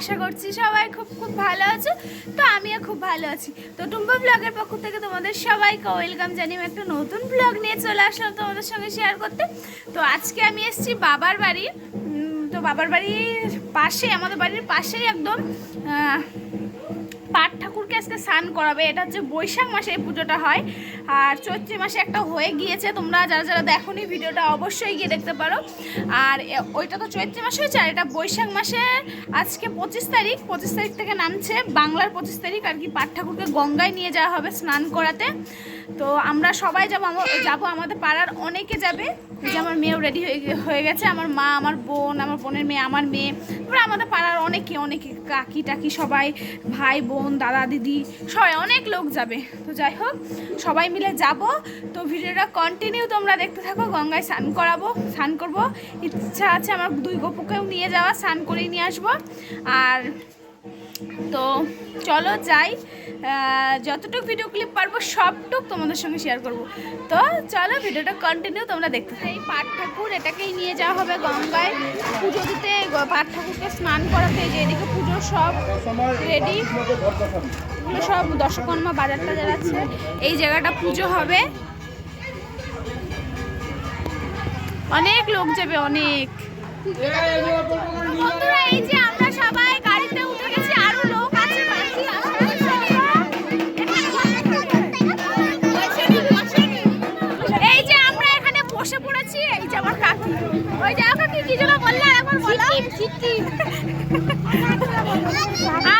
আশা করছি সবাই খুব খুব ভালো আছো। তো আমিও খুব ভালো আছি। তো টুম্পা ব্লগের পক্ষ থেকে তোমাদের সবাইকে ওয়েলকাম জানিয়ে একটা নতুন ব্লগ নিয়ে চলে আসলাম তোমাদের সঙ্গে শেয়ার করতে। তো আজকে আমি এসেছি বাবার বাড়ি। তো বাবার বাড়ির পাশে, আমাদের বাড়ির পাশেই একদম পাট ঠাকুরকে আজকে স্নান করাবে। এটা হচ্ছে বৈশাখ মাসে এই পুজোটা হয়। আর চৈত্র মাসে একটা হয়ে গিয়েছে। তোমরা যারা যারা দেখোনি ভিডিওটা অবশ্যই গিয়ে দেখতে পারো। আর ওইটা তো চৈত্র মাসে হয়েছে, আর এটা বৈশাখ মাসে আজকে পঁচিশ তারিখ। পঁচিশ তারিখ থেকে নামছে বাংলার পঁচিশ তারিখ। আর কি পাট ঠাকুরকে গঙ্গায় নিয়ে যাওয়া হবে স্নান করাতে। তো আমরা সবাই যাব যাব আমাদের পাড়ার অনেকে যাবে। যে আমার মেয়েও রেডি হয়ে গেছে, আমার মা, আমার বোন, আমার বোনের মেয়ে, আমার মেয়ে। তারপরে আমাদের পাড়ার অনেকে অনেকে কাকি টাকি সবাই, ভাই, বোন, দাদা, দিদি, সবাই অনেক লোক যাবে। তো যাই হোক, সবাই মিলে যাব। তো ভিডিওটা কন্টিনিউ তোমরা দেখতে থাকো, গঙ্গায় স্নান করাবো, স্নান করব। ইচ্ছা আছে আমার দুই গপুকেও নিয়ে যাওয়া স্নান করেই নিয়ে আসব। আর তো চলো যাই যতটুকু ভিডিও ক্লিপ পারব, সবটুক তোমাদের সঙ্গে শেয়ার করব। তো চলো ভিডিওটা কন্টিনিউ তোমরা দেখতে এই পাট ঠাকুর, এটাকেই নিয়ে যাওয়া হবে গঙ্গায়। পুজো দিতে পাট ঠাকুরকে স্নান করাতে, যে এদিকে পুজো সব রেডি সব দশকর্মা বাজার টাজার আছে। এই জায়গাটা পুজো হবে। অনেক লোক যাবে, অনেক। বন্ধুরা, এই যে আমরা Ah,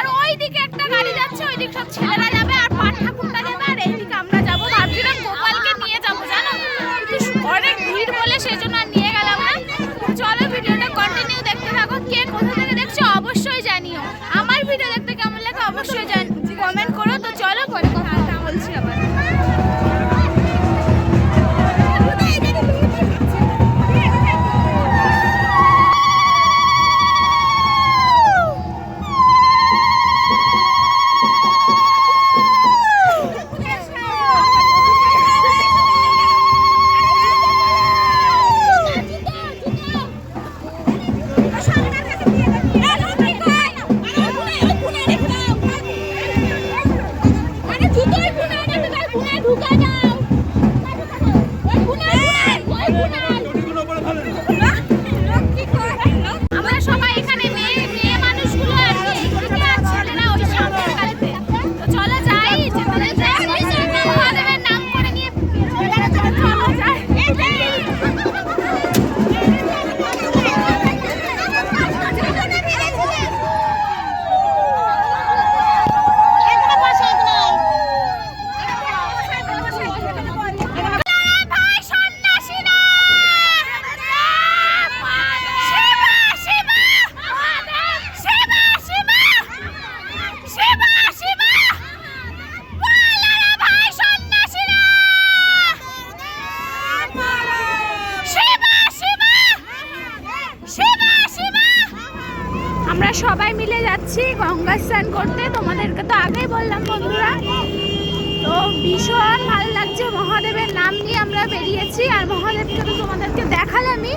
আমরা আর মহাদেবকে তো তোমাদেরকে দেখালামই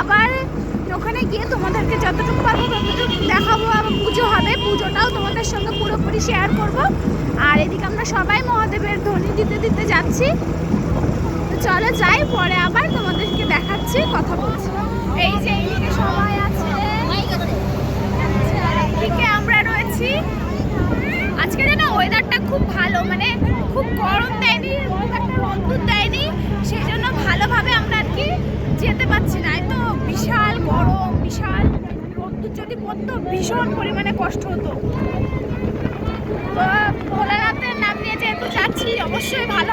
আবার ওখানে গিয়ে তোমাদেরকে যতটুকু পারব ততটুকু দেখাবো আবার পুজো হবে। পুজোটাও তোমাদের সঙ্গে পুরোপুরি শেয়ার করব। আর এদিকে আমরা সবাই মহাদেবের ধ্বনি দিতে দিতে যাচ্ছি। চলো যাই, পরে আবার তোমাদেরকে দেখাচ্ছি, কথা বলছি। এই যে এইদিকে সবাই আছে। আর আমরা রয়েছি। আজকে যেন ওয়েদারটা খুব ভালো মানে খুব গরম দেয়নি ওয়েদারটা রোদ্দুর দেয়নি সেই জন্য ভালোভাবে আমরা আর কি যেতে পারছি না। তো বিশাল গরম, বিশাল রোদ্দুর যদি পড়তো, ভীষণ পরিমাণে কষ্ট হতো। তো ভোলানাথের নাম নিয়ে যেহেতু যাচ্ছি, অবশ্যই ভালো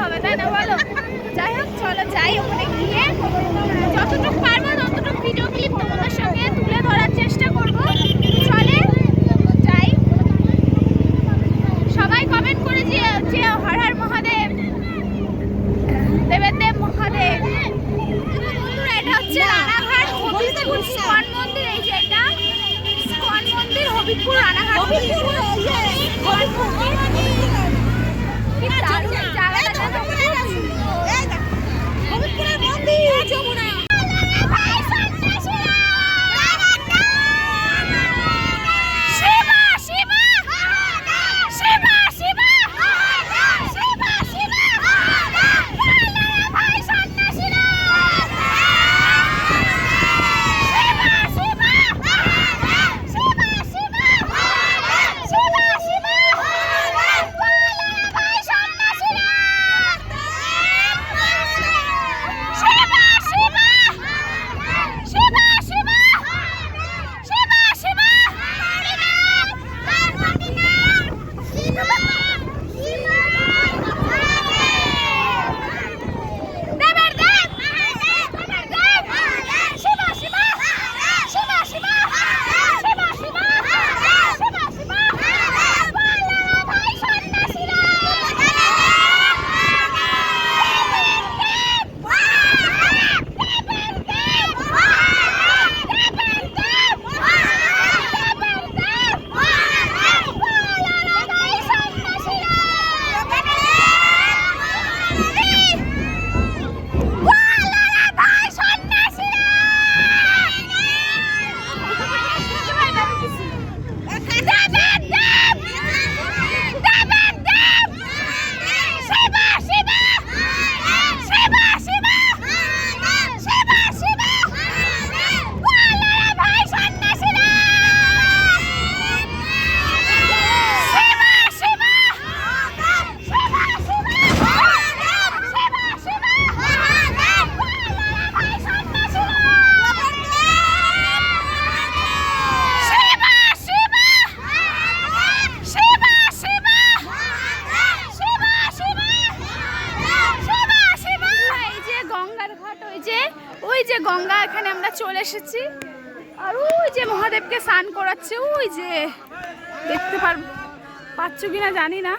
জানি না।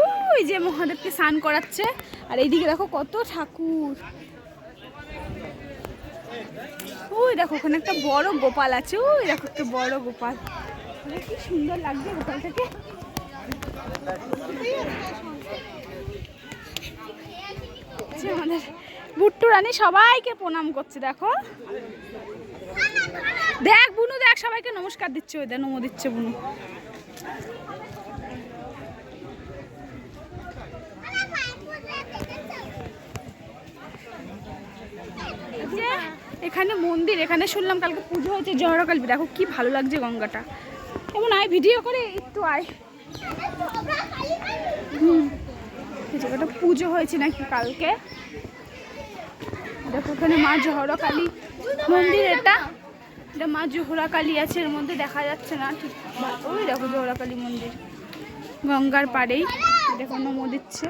ওই যে মহাদেবকে স্নান করাচ্ছে। আর এইদিকে দেখো কত ঠাকুর। ওই দেখো, ওখানে একটা বড় গোপাল আছে। ওই দেখো, একটা বড় গোপাল। কি সুন্দর লাগছে গোপালটাকে। আমাদের বুট্টু রানী সবাইকে প্রণাম করছে, দেখো। দেখ, বুনু দেখ, সবাইকে নমস্কার দিচ্ছে, ওই দেখ, নমো দিচ্ছে বুনু এই যে এখানে মন্দির, এখানে শুনলাম কালকে পুজো হয়েছে জহরকাল দেখো কি ভালো লাগছে গঙ্গাটা। এমন আয়, ভিডিও করে একটু আয়। জায়গাটা পুজো হয়েছে নাকি কালকে? দেখো ওখানে মা জহরা কালী মন্দির, এটা। এটা মা জোহরা কালী আছে, এর মধ্যে দেখা যাচ্ছে না ঠিক। ওই দেখো জোহরাকালী মন্দির, গঙ্গার পাড়েই। দেখো নমো দিচ্ছে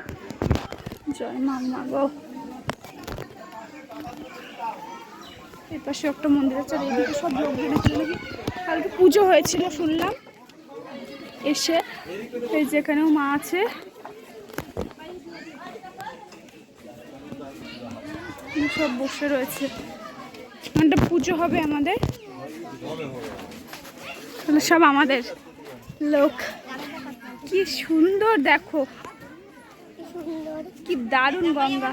জয় মা গো। এর পাশে একটা মন্দির আছে আর এইদিকে সব এখানে নাকি। কালকে পুজো হয়েছিল শুনলাম। এসে এই যেখানেও মা আছে। সব বসে রয়েছে। একটা পুজো হবে আমাদের। সব আমাদের লোক। কি সুন্দর দেখো। কি দারুণ গঙ্গা।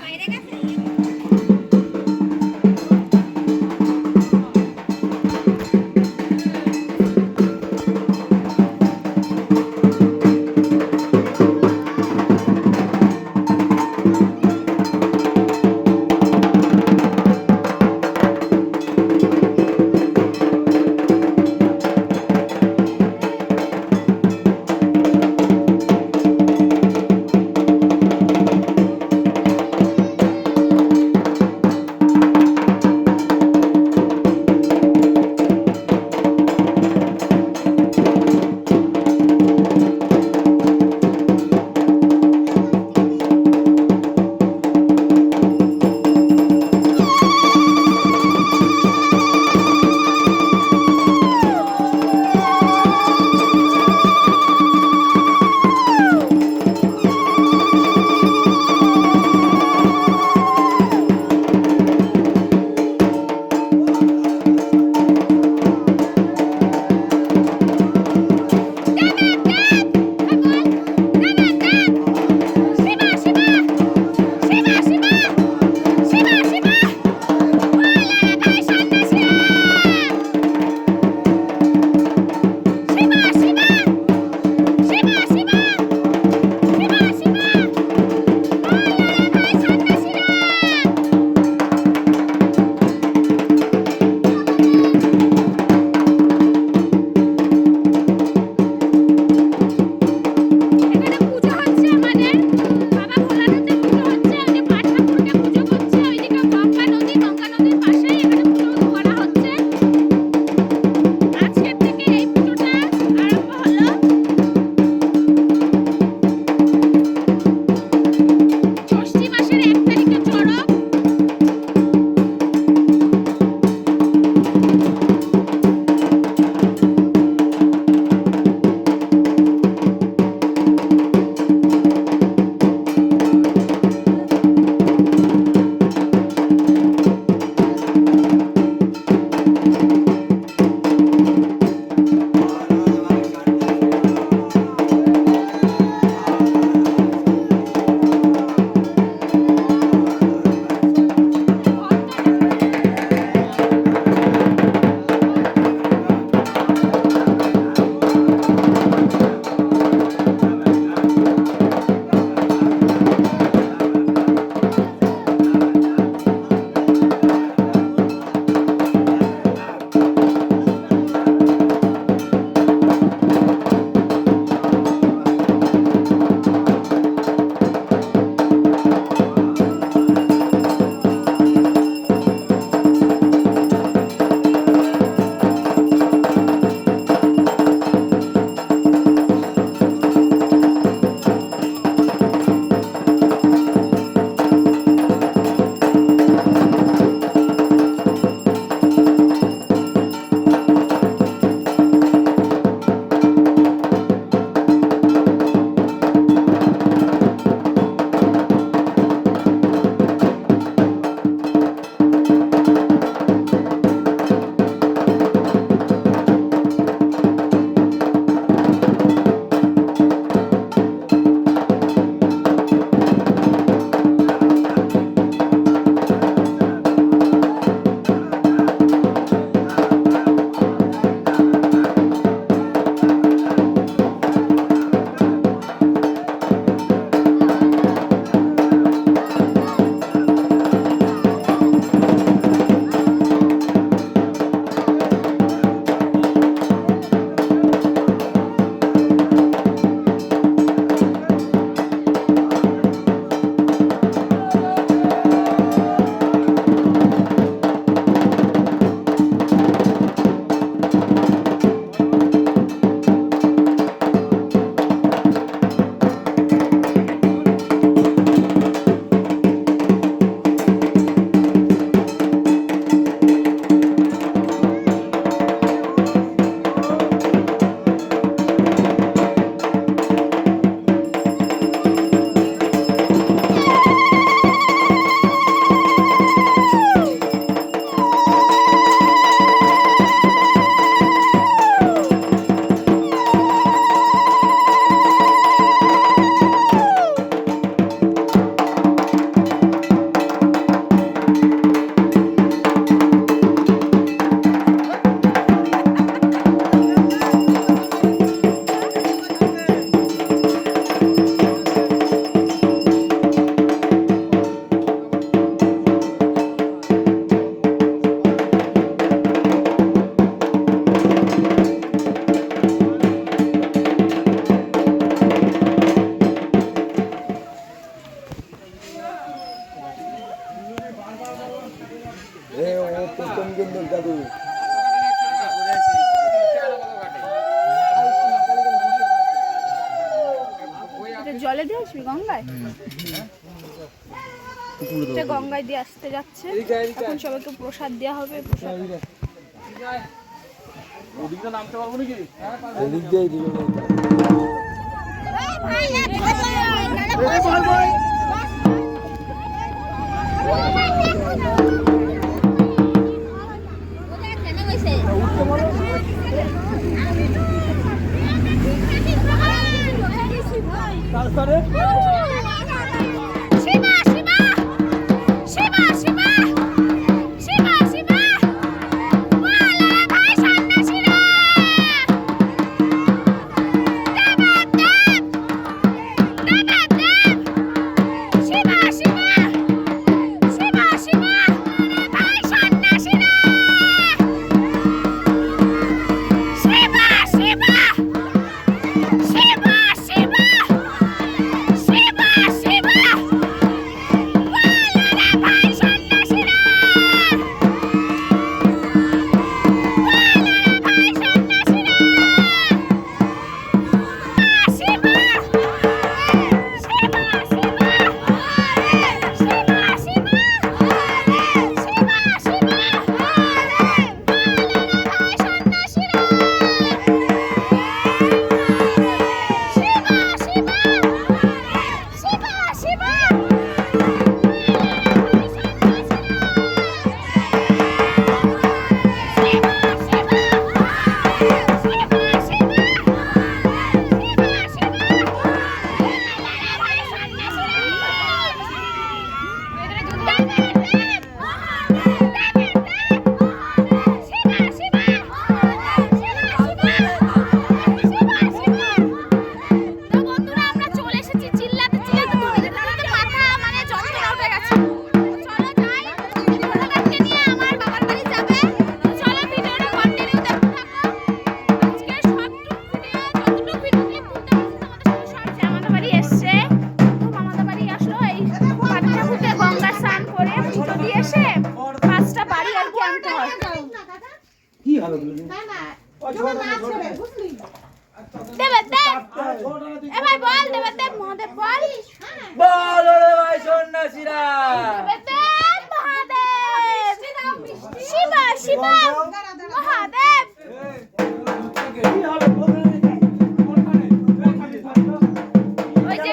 আসতে যাচ্ছে এখন সবাইকে প্রসাদ দেওয়া হবে প্রসাদ তারপরে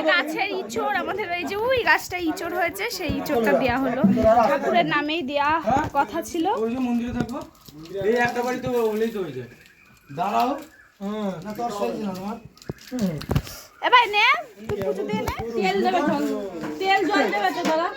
গাছের ইঁচড় আমাদের এই যে ওই গাছটা ইঁচড় হয়েছে সেই ইঁচড়টা দেওয়া হলো। ঠাকুরের নামেই দেওয়া কথা ছিল। মন্দিরে থাকব। এই একটা বাড়ি তো হলেই তো হয়ে দাঁড়াও। হ্যাঁ, না তোর সাইজ না আমার। এ ভাই নে, তুই পুজো দিয়ে নে। তেল দেবে তেল জল দেবে তো, দাদা।